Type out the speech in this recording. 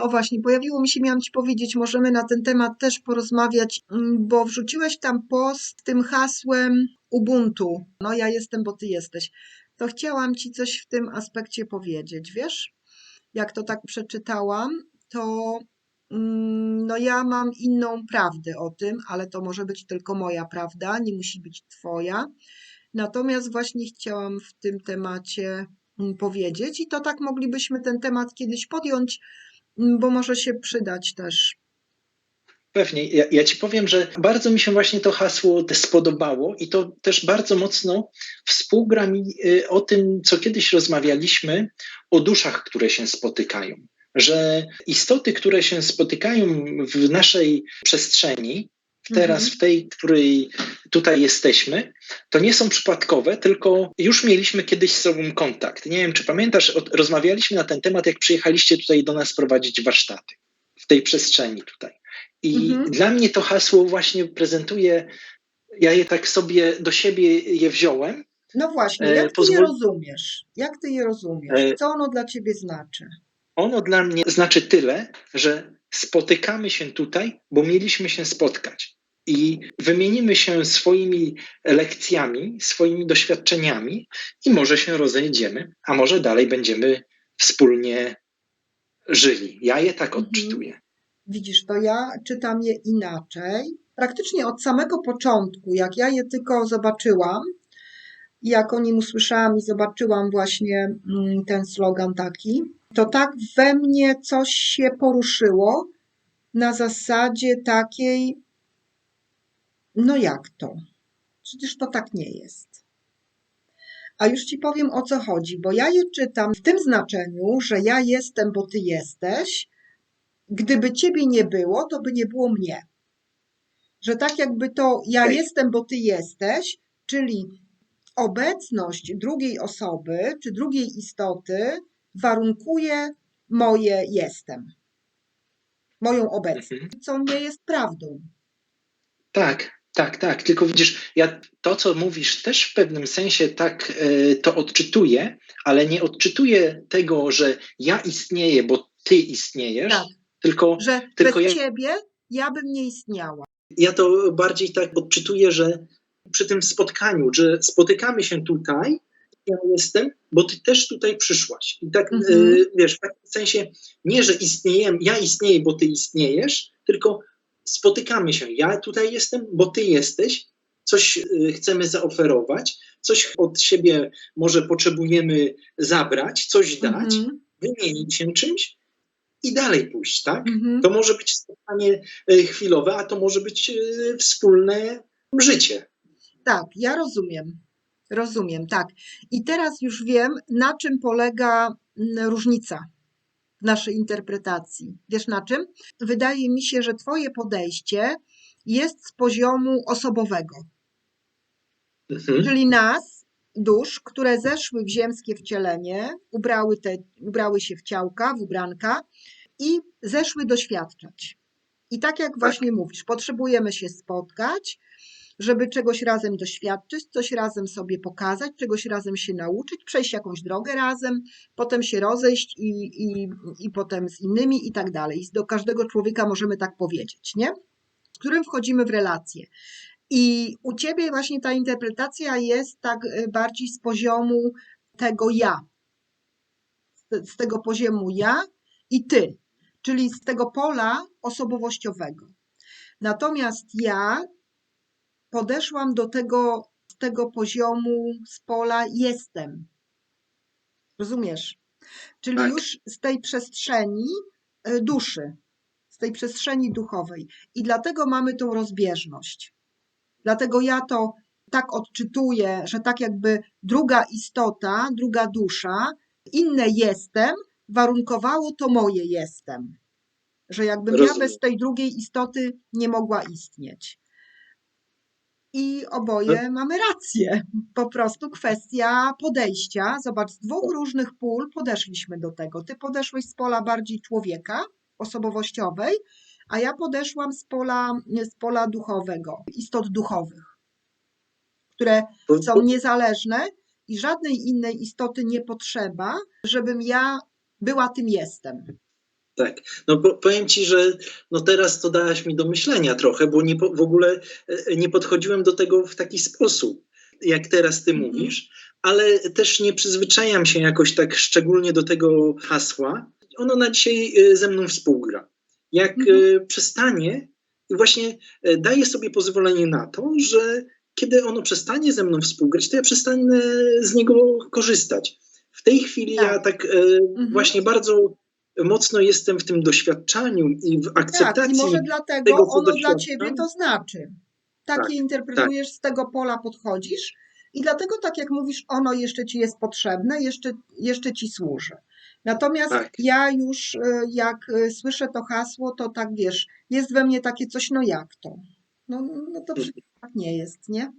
O właśnie, pojawiło mi się, miałam Ci powiedzieć, możemy na ten temat też porozmawiać, mm, bo wrzuciłeś tam post z tym hasłem Ubuntu. No ja jestem, bo Ty jesteś. To chciałam Ci coś w tym aspekcie powiedzieć, wiesz? Jak to tak przeczytałam, to mm, no ja mam inną prawdę o tym, ale to może być tylko moja prawda, nie musi być Twoja. Natomiast właśnie chciałam w tym temacie mm, powiedzieć i to tak moglibyśmy ten temat kiedyś podjąć, bo może się przydać też. Pewnie. Ja, ja ci powiem, że bardzo mi się właśnie to hasło spodobało i to też bardzo mocno współgra mi y, o tym, co kiedyś rozmawialiśmy, o duszach, które się spotykają. Że istoty, które się spotykają w naszej przestrzeni, teraz Mhm. w tej, w której tutaj jesteśmy, to nie są przypadkowe, tylko już mieliśmy kiedyś z sobą kontakt. Nie wiem, czy pamiętasz, rozmawialiśmy na ten temat, jak przyjechaliście tutaj do nas prowadzić warsztaty w tej przestrzeni tutaj. I Mhm. dla mnie to hasło właśnie prezentuje, ja je tak sobie do siebie je wziąłem. No właśnie, E, jak ty je rozumiesz? Jak ty je rozumiesz? E, Co ono dla ciebie znaczy? Ono dla mnie znaczy tyle, że spotykamy się tutaj, bo mieliśmy się spotkać. I wymienimy się swoimi lekcjami, swoimi doświadczeniami, i może się rozejdziemy, a może dalej będziemy wspólnie żyli. Ja je tak Mhm. odczytuję. Widzisz, to ja czytam je inaczej. Praktycznie od samego początku, jak ja je tylko zobaczyłam, jak o nim usłyszałam i zobaczyłam właśnie mm, ten slogan taki, to tak we mnie coś się poruszyło na zasadzie takiej, no jak to? Przecież to tak nie jest. A już ci powiem o co chodzi, bo ja je czytam w tym znaczeniu, że ja jestem, bo ty jesteś. Gdyby ciebie nie było, to by nie było mnie. Że tak jakby to ja jestem, bo ty jesteś, czyli obecność drugiej osoby czy drugiej istoty warunkuje moje jestem. Moją obecność, Mhm. co nie jest prawdą. Tak, tak, tak. Tylko widzisz, ja to, co mówisz, też w pewnym sensie tak e, to odczytuję, ale nie odczytuję tego, że ja istnieję, bo ty istniejesz, Tak. tylko Że Tylko bez ja- ciebie ja bym nie istniała. ja to bardziej tak odczytuję, że przy tym spotkaniu, że spotykamy się tutaj, ja jestem, bo ty też tutaj przyszłaś. I tak, Mhm. e, wiesz, w takim sensie nie, że istnieję, ja istnieję, bo ty istniejesz, tylko spotykamy się. Ja tutaj jestem, bo ty jesteś, coś e, chcemy zaoferować, coś od siebie może potrzebujemy zabrać, coś dać, Mhm. wymienić się czymś i dalej pójść, tak? Mhm. To może być spotkanie e, chwilowe, a to może być e, wspólne życie. Tak, ja rozumiem. Rozumiem, tak. I teraz już wiem, na czym polega mm, różnica w naszej interpretacji. Wiesz na czym? Wydaje mi się, że Twoje podejście jest z poziomu osobowego, Mhm. czyli nas, dusz, które zeszły w ziemskie wcielenie, ubrały, te, ubrały się w ciałka, w ubranka i zeszły doświadczać. I tak jak właśnie mówisz, potrzebujemy się spotkać, żeby czegoś razem doświadczyć, coś razem sobie pokazać, czegoś razem się nauczyć, przejść jakąś drogę razem, potem się rozejść i, i, i potem z innymi i tak dalej. Do każdego człowieka możemy tak powiedzieć, nie? Z którym wchodzimy w relacje. I u ciebie właśnie ta interpretacja jest tak y, bardziej z poziomu tego ja, z tego poziomu ja i ty, czyli z tego pola osobowościowego. Natomiast ja podeszłam do tego, z tego poziomu, z pola jestem. Rozumiesz? Czyli Tak. już z tej przestrzeni y, duszy, z tej przestrzeni duchowej. I dlatego mamy tą rozbieżność. Dlatego ja to tak odczytuję, że tak jakby druga istota, druga dusza, inne jestem, warunkowało to moje jestem. Że jakbym ja Rozumiem. bez tej drugiej istoty nie mogła istnieć. I oboje mamy rację. Po prostu kwestia podejścia. Zobacz, z dwóch różnych pól podeszliśmy do tego. Ty podeszłeś z pola bardziej człowieka, osobowościowej, a ja podeszłam z pola, z pola duchowego, istot duchowych, które są niezależne i żadnej innej istoty nie potrzeba, żebym ja była tym jestem. Tak. No po, powiem ci, że no teraz to dałaś mi do myślenia trochę, bo nie po, w ogóle e, nie podchodziłem do tego w taki sposób, jak teraz ty Mhm. mówisz, ale też nie przyzwyczajam się jakoś tak szczególnie do tego hasła. Ono na dzisiaj e, ze mną współgra. Jak e, przestanie, i właśnie daję sobie pozwolenie na to, że kiedy ono przestanie ze mną współgrać, to ja przestanę z niego korzystać. W tej chwili Tak. ja tak e, Mhm. właśnie bardzo mocno jestem w tym doświadczaniu i w Tak, i akceptacji. może dlatego tego, ono dla ciebie to znaczy. Takie Tak, interpretujesz, z tego pola podchodzisz i dlatego, tak jak mówisz, ono jeszcze ci jest potrzebne, jeszcze, jeszcze ci służy. Natomiast Tak. ja już, y, jak y, słyszę to hasło, to tak wiesz, jest we mnie takie coś, no jak to? No, no to przecież tak nie jest, nie?